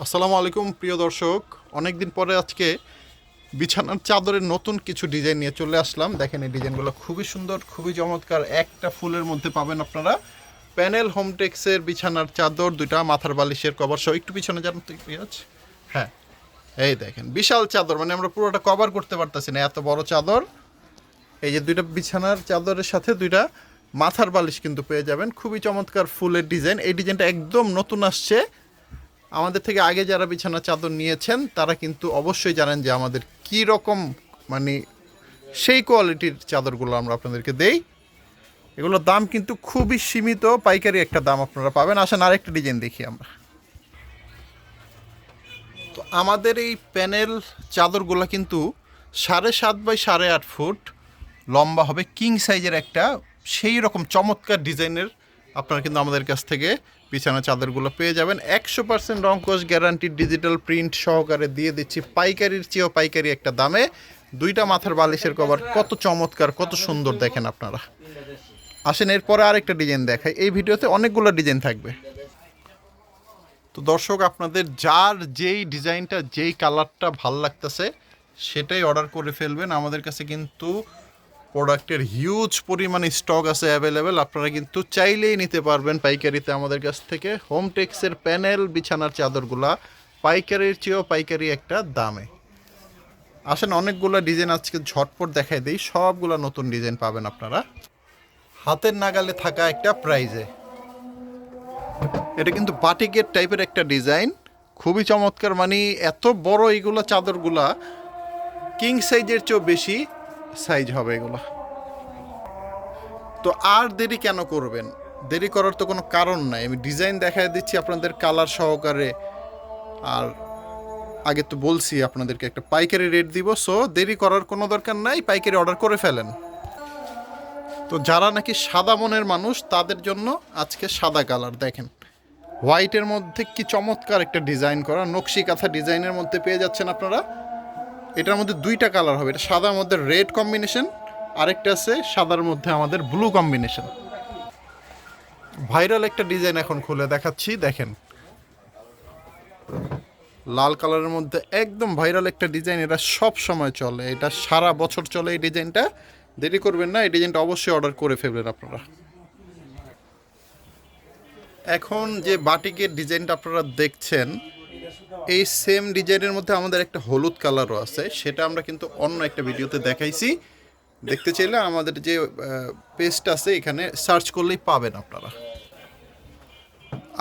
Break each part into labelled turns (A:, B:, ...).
A: আসসালামু আলাইকুম, প্রিয় দর্শক। অনেক দিন পরে আজকে বিছানার চাদরের নতুন কিছু ডিজাইন নিয়ে চলে আসলাম। দেখেন এই ডিজাইনগুলো খুবই সুন্দর, খুবই চমৎকার। একটা ফুলের মধ্যে পাবেন আপনারা প্যানেল হোমটেক্সের বিছানার চাদর, দুইটা মাথার বালিশের কভার সহ। একটু পিছনে যান তো পিঁয়াজ হ্যাঁ এই দেখেন, বিশাল চাদর। মানে আমরা পুরোটা কভার করতে পারতেছি না, এত বড় চাদর। এই যে দুইটা বিছানার চাদরের সাথে দুইটা মাথার বালিশ কিন্তু পেয়ে যাবেন। খুবই চমৎকার ফুলের ডিজাইন। এই ডিজাইনটা একদম নতুন আসছে। আমাদের থেকে আগে যারা বিছানা চাদর নিয়েছেন, তারা কিন্তু অবশ্যই জানেন যে আমাদের কি রকম মানে সেই কোয়ালিটির চাদরগুলো আমরা আপনাদেরকে দেই। এগুলোর দাম কিন্তু খুবই সীমিত, পাইকারি একটা দাম আপনারা পাবেন। আসেন, আরেকটা ডিজাইন দেখি আমরা। তো আমাদের এই প্যানেল চাদরগুলো কিন্তু সাড়ে সাত বাই সাড়ে আট ফুট লম্বা হবে, কিং সাইজের একটা, সেই রকম চমৎকার ডিজাইনের আপনারা কিন্তু আমাদের কাছ থেকে বিছানা চাদরগুলো পেয়ে যাবেন। একশো পার্সেন্ট রঙ্কশ গ্যারান্টি ডিজিটাল প্রিন্ট সহকারে দিয়ে দিচ্ছি পাইকারির চেয়েও পাইকারি একটা দামে। দুইটা মাথার বালিশের কভার কত চমৎকার, কত সুন্দর দেখেন আপনারা। আসেন, এরপরে আরেকটা ডিজাইন দেখাই। এই ভিডিওতে অনেকগুলো ডিজাইন থাকবে। তো দর্শক, আপনাদের যার যেই ডিজাইনটা যেই কালারটা ভালো লাগতেছে, সেটাই অর্ডার করে ফেলবেন। আমাদের কাছে কিন্তু প্রোডাক্টের হিউজ পরিমাণে স্টক আছে অ্যাভেলেবেল আপনারা কিন্তু চাইলেই নিতে পারবেন পাইকারিতে আমাদের কাছ থেকে। হোম টেক্সের প্যানেল বিছানার চাদরগুলা, পাইকারির চেয়েও পাইকারি একটা দামে। আসেন, অনেকগুলো ডিজাইন আজকে ঝটপট দেখাই দিই। সবগুলো নতুন ডিজাইন পাবেন আপনারা। হাতের নাগালে থাকা একটা প্রাইজে এটা কিন্তু বাটিকের টাইপের একটা ডিজাইন খুবই চমৎকার মানে এত বড় এইগুলো চাদরগুলা কিং সাইজের চেয়েও বেশি। সাইজ হবে এগুলো। তো আর দেরি কেন করবেন? দেরি করার তো কোনো কারণ নাই। আমি ডিজাইন দেখায় দিচ্ছি আপনাদের কালার সহকারে। আর আগে তো বলছি আপনাদেরকে একটা পাইকারি রেট দিব সো দেরি করার কোনো দরকার নাই, পাইকারি অর্ডার করে ফেলেন। তো যারা নাকি সাদা মনের মানুষ, তাদের জন্য আজকে সাদা কালার দেখেন। হোয়াইটের মধ্যে কি চমৎকার একটা ডিজাইন করা, নকশি কাঁথা ডিজাইনের মধ্যে পেয়ে যাচ্ছেন আপনারা। এটার মধ্যে দুইটা কালার হবে। এটা সাদার মধ্যে রেড কম্বিনেশন, আরেকটা আছে সাদার মধ্যে আমাদের ব্লু কম্বিনেশন। ভাইরাল একটা ডিজাইন এখন খুলে দেখাচ্ছি, দেখেন। লাল কালারের মধ্যে একদম ভাইরাল একটা ডিজাইন, এটা সব সময় চলে। এটা সারা বছর চলে এই ডিজাইনটা। দেরি করবেন না, এই ডিজাইনটা অবশ্যই অর্ডার করে ফেলবেন আপনারা। এখন যে বাটিকের ডিজাইনটা আপনারা দেখছেন এই সেম ডিজাইনের মধ্যে আমাদের একটা হলুদ কালারও আছে, সেটা আমরা কিন্তু অন্য একটা ভিডিওতে দেখাইছি। দেখতে চাইলে আমাদের যে পেজটা আছে, এখানে সার্চ করলেই পাবেন আপনারা।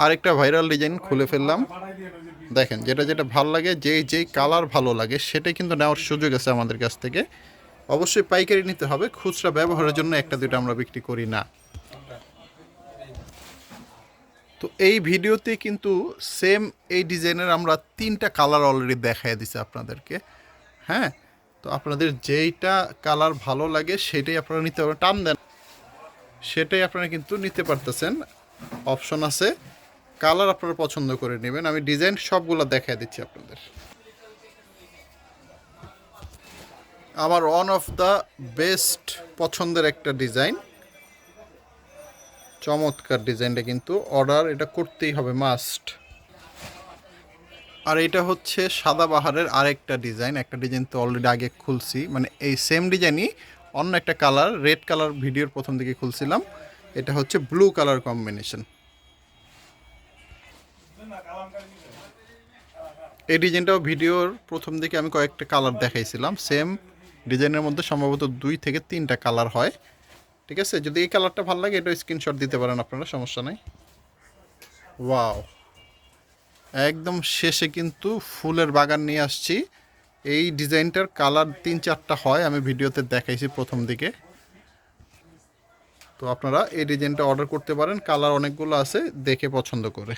A: আরেকটা ভাইরাল ডিজাইন খুলে ফেললাম। দেখেন, যেটা যেটা ভালো লাগে যেই যেই কালার ভালো লাগে, সেটাই কিন্তু নেওয়ার সুযোগ আছে আমাদের কাছ থেকে। অবশ্যই পাইকারি নিতে হবে, খুচরা ব্যবহারের জন্য একটা দুটো আমরা বিক্রি করি না। তো এই ভিডিওতে কিন্তু সেম এই ডিজাইনের আমরা তিনটা কালার অলরেডি দেখাই দিছি আপনাদেরকে হ্যাঁ? তো আপনাদের যেইটা কালার ভালো লাগে সেটাই আপনারা নিতে পারবেন। টান দেন। সেটাই আপনারা কিন্তু নিতে পারতেছেন। অপশন আছে। কালার আপনারা পছন্দ করে নেবেন। আমি ডিজাইন সবগুলো দেখাই দিচ্ছি আপনাদের। আমার ওয়ান অফ দ্য বেস্ট পছন্দের একটা ডিজাইন চমৎকার ডিজাইনটা কিন্তু অর্ডার, এটা করতেই হবে, মাস্ট। আর এটা হচ্ছে সাদাবাহারের আরেকটা ডিজাইন, একটা ডিজাইন তো অলরেডি আগে খুলছি মানে এই সেম ডিজাইনই অন্য একটা কালার রেড কালার ভিডিওর প্রথম দিকে খুলছিলাম, এটা হচ্ছে ব্লু কালার কম্বিনেশন এই ডিজাইনটাও ভিডিওর প্রথম দিকে আমি কয়েকটা কালার দেখাইছিলাম সেম ডিজাইনের মধ্যে সম্ভবত দুই থেকে তিনটা কালার হয়। ঠিক আছে? যদি এই কালারটা ভালো লাগে, এটা স্ক্রিনশট দিতে পারেন আপনারা, সমস্যা নাই। ওয়াও একদম শেষে কিন্তু ফুলের বাগান নিয়ে আসছি। এই ডিজাইনটার কালার তিন চারটা হয়, আমি ভিডিওতে দেখাইছি প্রথম দিকে। তো আপনারা এই ডিজাইনটা অর্ডার করতে পারেন, কালার অনেকগুলো আছে, দেখে পছন্দ করে।